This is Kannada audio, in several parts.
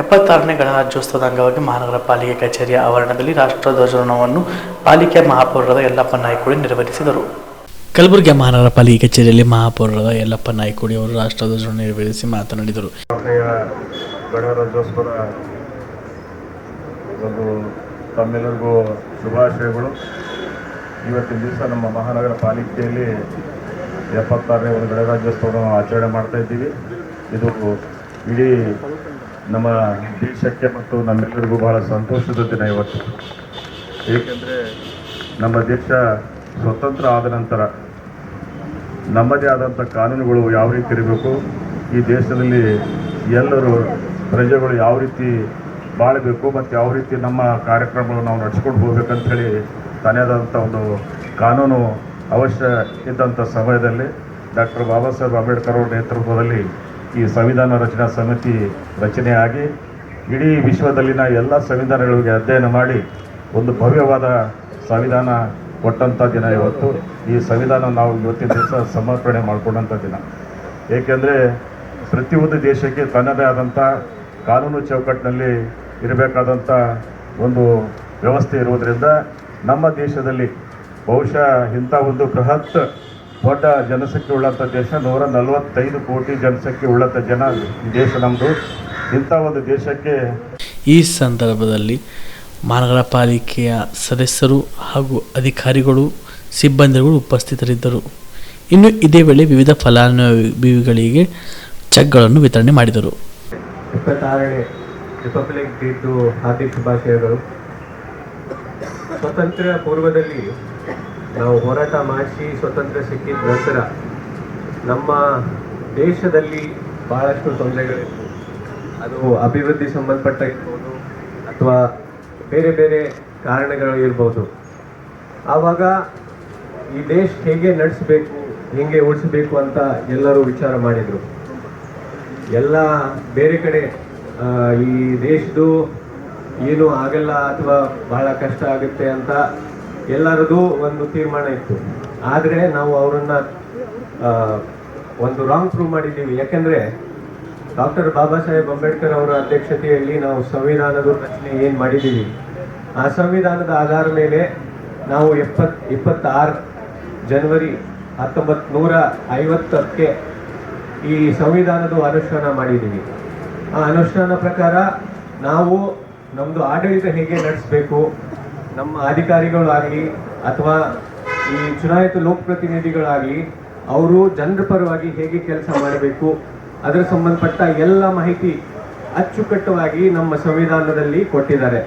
ಎಪ್ಪತ್ತಾರನೇ ಗಣರಾಜ್ಯೋತ್ಸವದ ಅಂಗವಾಗಿ ಮಹಾನಗರ ಪಾಲಿಕೆ ಕಚೇರಿಯ ಆವರಣದಲ್ಲಿ ರಾಷ್ಟ್ರಧ್ವಜವನ್ನು ಪಾಲಿಕೆ ಮಹಾಪೌರರಾದ ಯಲ್ಲಪ್ಪ ನಾಯ್ಕುಡಿ ನೆರವೇರಿಸಿದರು ಕಲಬುರಗಿ ಮಹಾನಗರ ಪಾಲಿಕೆ ಕಚೇರಿಯಲ್ಲಿ ಮಹಾಪೌರರಾದ ಯಲ್ಲಪ್ಪ ನಾಯ್ಕುಡಿ ಅವರು ರಾಷ್ಟ್ರಧ್ವಜವನ್ನು ನೆರವೇರಿಸಿ ಮಾತನಾಡಿದರು. ಮಾತೆಯ ಗಣರಾಜ್ಯೋತ್ಸವದ ಒಂದು ತಮ್ಮೆಲ್ಲರಿಗೂ ಶುಭಾಶಯಗಳು. ಇವತ್ತಿನ ದಿವಸ ನಮ್ಮ ಮಹಾನಗರ ಪಾಲಿಕೆಯಲ್ಲಿ ಎಪ್ಪತ್ತಾರನೇ ಒಂದು ಗಣರಾಜ್ಯೋತ್ಸವವನ್ನು ಆಚರಣೆ ಮಾಡ್ತಾ ಇದ್ದೀವಿ. ಇದು ಇಡೀ ನಮ್ಮ ದೇಶಕ್ಕೆ ಮತ್ತು ನಮ್ಮೆಲ್ಲರಿಗೂ ಬಹಳ ಸಂತೋಷದ ದಿನ ಇವತ್ತು. ಏಕೆಂದರೆ ನಮ್ಮ ದೇಶ ಸ್ವತಂತ್ರ ಆದ ನಂತರ ನಮ್ಮದೇ ಆದಂಥ ಕಾನೂನುಗಳು ಯಾವ ರೀತಿ ಇರಬೇಕು, ಈ ದೇಶದಲ್ಲಿ ಎಲ್ಲರೂ ಪ್ರಜೆಗಳು ಯಾವ ರೀತಿ ಬಾಳಬೇಕು ಮತ್ತು ಯಾವ ರೀತಿ ನಮ್ಮ ಕಾರ್ಯಕ್ರಮಗಳು ನಾವು ನಡ್ಸ್ಕೊಂಡು ಹೋಗ್ಬೇಕಂತ ಹೇಳಿ ಆದಂಥ ಒಂದು ಕಾನೂನು ಅವಶ್ಯ ಇದ್ದಂಥ ಸಮಯದಲ್ಲಿ ಡಾಕ್ಟರ್ ಬಾಬಾ ಸಾಹೇಬ್ ಅಂಬೇಡ್ಕರ್ ಅವರ ನೇತೃತ್ವದಲ್ಲಿ ಈ ಸಂವಿಧಾನ ರಚನಾ ಸಮಿತಿ ರಚನೆಯಾಗಿ ಇಡೀ ವಿಶ್ವದಲ್ಲಿನ ಎಲ್ಲ ಸಂವಿಧಾನಗಳಿಗೆ ಅಧ್ಯಯನ ಮಾಡಿ ಒಂದು ಭವ್ಯವಾದ ಸಂವಿಧಾನ ಕೊಟ್ಟಂಥ ದಿನ ಇವತ್ತು. ಈ ಸಂವಿಧಾನ ನಾವು ಇವತ್ತಿನ ದಿವಸ ಸಮರ್ಪಣೆ ಮಾಡಿಕೊಂಡಂಥ ದಿನ. ಏಕೆಂದರೆ ಪ್ರತಿಯೊಂದು ದೇಶಕ್ಕೆ ತನ್ನದೇ ಆದಂಥ ಕಾನೂನು ಚೌಕಟ್ಟಿನಲ್ಲಿ ಇರಬೇಕಾದಂಥ ಒಂದು ವ್ಯವಸ್ಥೆ ಇರುವುದರಿಂದ ನಮ್ಮ ದೇಶದಲ್ಲಿ ಬಹುಶಃ ಇಂಥ ಒಂದು ಬೃಹತ್ ದೊಡ್ಡ ಜನಸಂಖ್ಯೆ ಉಳ್ಳಂಥ ದೇಶ ನೂರ ನಲವತ್ತೈದು ಕೋಟಿ ಜನಸಂಖ್ಯೆ ಉಳ್ಳಂಥ ಜನ ಈ ದೇಶ ನಮ್ಮದು ಇಂಥ ಒಂದು ದೇಶಕ್ಕೆ ಈ ಸಂದರ್ಭದಲ್ಲಿ ಮಹಾನಗರ ಪಾಲಿಕೆಯ ಸದಸ್ಯರು ಹಾಗೂ ಅಧಿಕಾರಿಗಳು ಸಿಬ್ಬಂದಿಗಳು ಉಪಸ್ಥಿತರಿದ್ದರು. ಇನ್ನು ಇದೇ ವೇಳೆ ವಿವಿಧ ಫಲಾನುಭವಿಗಳಿಗೆ ಚೆಕ್ಗಳನ್ನು ವಿತರಣೆ ಮಾಡಿದರು. ಇಪ್ಪತ್ತಾರನೇ ರಿಪಬ್ಲಿಕ್ ಡೇದು ಹಾರ್ದಿಕ ಶುಭಾಶಯಗಳು. ಸ್ವತಂತ್ರ ಪೂರ್ವದಲ್ಲಿ ನಾವು ಹೋರಾಟ ಮಾಡಿಸಿ ಸ್ವತಂತ್ರ ಸಿಕ್ಕಿದ ನಂತರ ನಮ್ಮ ದೇಶದಲ್ಲಿ ಬಹಳಷ್ಟು ತೊಂದರೆಗಳಿತ್ತು. ಅದು ಅಭಿವೃದ್ಧಿ ಸಂಬಂಧಪಟ್ಟ ಇರ್ಬೋದು ಅಥವಾ ಬೇರೆ ಬೇರೆ ಕಾರಣಗಳು ಇರ್ಬೋದು. ಆವಾಗ ಈ ದೇಶ ಹೇಗೆ ನಡೆಸಬೇಕು, ಹೇಗೆ ಉಳಿಸಬೇಕು ಅಂತ ಎಲ್ಲರೂ ವಿಚಾರ ಮಾಡಿದರು. ಎಲ್ಲ ಬೇರೆ ಕಡೆ ಈ ದೇಶದ್ದು ಏನು ಆಗಲ್ಲ ಅಥವಾ ಭಾಳ ಕಷ್ಟ ಆಗುತ್ತೆ ಅಂತ ಎಲ್ಲರದು ಒಂದು ತೀರ್ಮಾನ ಇತ್ತು. ಆದರೆ ನಾವು ಅವರನ್ನು ಒಂದು ರಾಂಗ್ ಪ್ರೂವ್ ಮಾಡಿದ್ದೀವಿ. ಯಾಕಂದ್ರೆ ಡಾಕ್ಟರ್ ಬಾಬಾ ಸಾಹೇಬ್ ಅಂಬೇಡ್ಕರ್ ಅವರ ಅಧ್ಯಕ್ಷತೆಯಲ್ಲಿ ನಾವು ಸಂವಿಧಾನದ ರಚನೆ ಏನು ಮಾಡಿದ್ದೀವಿ? ಆ ಸಂವಿಧಾನದ ಆಧಾರ ಮೇಲೆ ನಾವು ಎಪ್ಪತ್, ಇಪ್ಪತ್ತಾರು ಜನವರಿ ಹತ್ತೊಂಬತ್ತು ನೂರ ಐವತ್ತಕ್ಕೆ ಈ ಸಂವಿಧಾನದ ಅನುಷ್ಠಾನ ಮಾಡಿದ್ದೀವಿ. ಆ ಅನುಷ್ಠಾನ ಪ್ರಕಾರ ನಾವು ನಮ್ಮದು ಆಡಳಿತ ಹೇಗೆ ನಡೆಸಬೇಕು? ನಮ್ಮ ಅಧಿಕಾರಿಗಳಾಗಲಿ ಅಥವಾ ಈ ಚುನಾಯಿತ ಲೋಕಪ್ರತಿನಿಧಿಗಳಾಗಲಿ ಅವರು ಜನರ ಪರವಾಗಿ ಹೇಗೆ ಕೆಲಸ ಮಾಡಬೇಕು, ಅದರ ಸಂಬಂಧಪಟ್ಟ ಎಲ್ಲ ಮಾಹಿತಿ ಅಚ್ಚುಕಟ್ಟಾಗಿ ನಮ್ಮ ಸಂವಿಧಾನದಲ್ಲಿ ಕೊಟ್ಟಿದ್ದಾರೆ.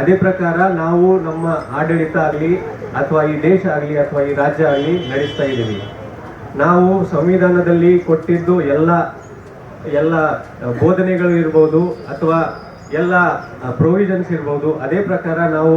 ಅದೇ ಪ್ರಕಾರ ನಾವು ನಮ್ಮ ಆಡಳಿತ ಆಗಲಿ ಅಥವಾ ಈ ದೇಶ ಆಗಲಿ ಅಥವಾ ಈ ರಾಜ್ಯ ಆಗಲಿ ನಡೆಸ್ತಾ ಇದ್ದೀವಿ. ನಾವು ಸಂವಿಧಾನದಲ್ಲಿ ಕೊಟ್ಟಿದ್ದು ಎಲ್ಲ ಎಲ್ಲ ಬೋಧನೆಗಳು ಇರ್ಬೋದು ಅಥವಾ ಎಲ್ಲ ಪ್ರೊವಿಷನ್ಸ್ ಇರ್ಬೋದು, ಅದೇ ಪ್ರಕಾರ ನಾವು